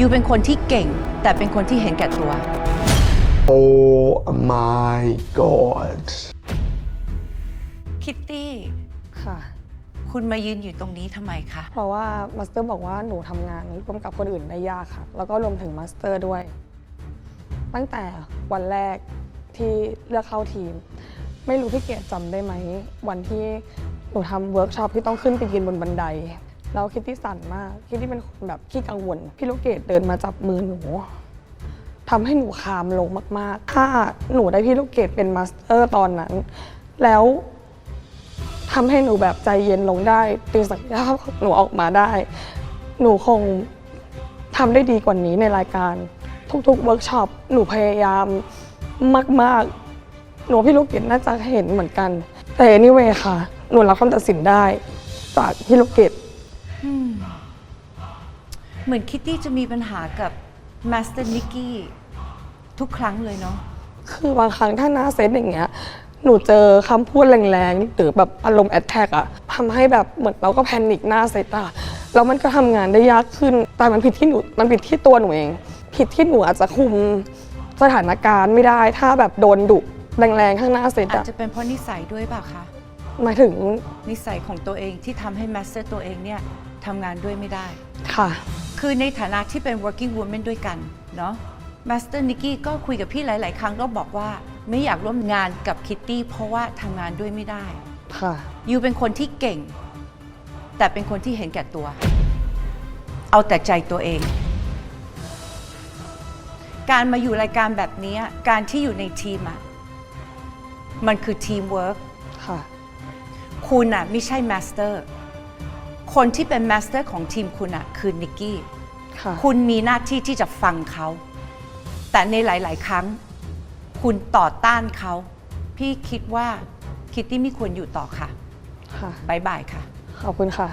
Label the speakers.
Speaker 1: ยูเป็นคนที่เก่ง แต่เป็นคนที่เห็นแก่ตัว
Speaker 2: Oh my god.
Speaker 1: คิตตี้
Speaker 3: ค่ะ
Speaker 1: คุณมายืนอยู่ตรงนี้ทำไมคะ
Speaker 3: เพราะว่ามาสเตอร์บอกว่าหนูทำงานร่วมกับคนอื่นได้ยากค่ะ แล้วก็รวมถึงมาสเตอร์ด้วย ตั้งแต่วันแรกที่เลือกเข้าทีม ไม่รู้พี่เกดจำได้ไหม วันที่หนูทำเวิร์กช็อปที่ต้องขึ้นไปยืนบนบันได แล้วคิตตี้สั่นมาก คิตตี้เป็นคนแบบขี้กังวล พี่ลูกเกดเดินมาจับมือหนูทำให้หนูคามลงมาก ๆ ถ้าหนูได้พี่ลูกเกดเป็นมาสเตอร์ตอนนั้น แล้วทำให้หนูแบบใจเย็นลงได้ตีศักยภาพของหนูออกมาได้ หนูคงทำได้ดีกว่านี้ในรายการ ทุกๆเวิร์กช็อปหนูพยายามมาก ๆ หนูพี่ลูกเกดน่าจะเห็นเหมือนกัน แต่ anyway ค่ะ หนูรับคำตัดสินได้ จากพี่ลูกเกด
Speaker 1: เหมือนคิตตี้จะมีปัญหากับมาสเตอร์นิกกี้ทุกครั้งเลยเนาะ
Speaker 3: คือบางครั้งถ้าหน้าเซตอย่างเงี้ย หนูเจอคำพูดแรงๆ หรือแบบอารมณ์แอดแทกอะทำให้แบบเหมือนเราก็แพนิคหน้าเซตอะแล้วมันก็ทำงานได้ยากขึ้น แต่มันผิดที่หนู มันผิดที่ตัวหนูเอง ผิดที่หนูอาจจะคุมสถานการณ์ไม่ได้ ถ้าแบบโดนดุแรงๆข้างหน้าเซต
Speaker 1: อาจ
Speaker 3: อะ
Speaker 1: จะเป็นเพราะนิสัยด้วยเปล่าคะ
Speaker 3: หมายถึง
Speaker 1: นิสัยของตัวเองที่ทำให้มาสเตอร์ตัวเองเนี่ยทำงานด้วยไม่ได้
Speaker 3: ค่ะ
Speaker 1: คือในฐานะที่เป็น working woman ด้วยกันเนาะมาสเตอร์นิกกี้ก็คุยกับพี่หลาย ๆ ครั้งก็บอกว่าไม่อยากร่วมงานกับคิตตี้เพราะว่าทำงานด้วยไม่ได้
Speaker 3: ค่ะ
Speaker 1: ยูเป็นคนที่เก่ง แต่เป็นคนที่เห็นแก่ตัว เอาแต่ใจตัวเอง การมาอยู่รายการแบบนี้ การที่อยู่ในทีมอะมันคือทีมเวิร์ก
Speaker 3: ค่ะ
Speaker 1: คุณอะไม่ใช่มาสเตอร์ คนที่เป็นมาสเตอร์ของทีมคุณอะคือนิกกี้
Speaker 3: ค่ะ
Speaker 1: คุณมีหน้าที่ที่จะฟังเขา แต่ในหลาย ๆ ครั้ง คุณต่อต้านเขา พี่คิดว่าคิตตี้ไม่ควรอยู่ต่อค่ะ
Speaker 3: ค่ะ
Speaker 1: บายบายค่ะ
Speaker 3: ขอบคุณค่ะ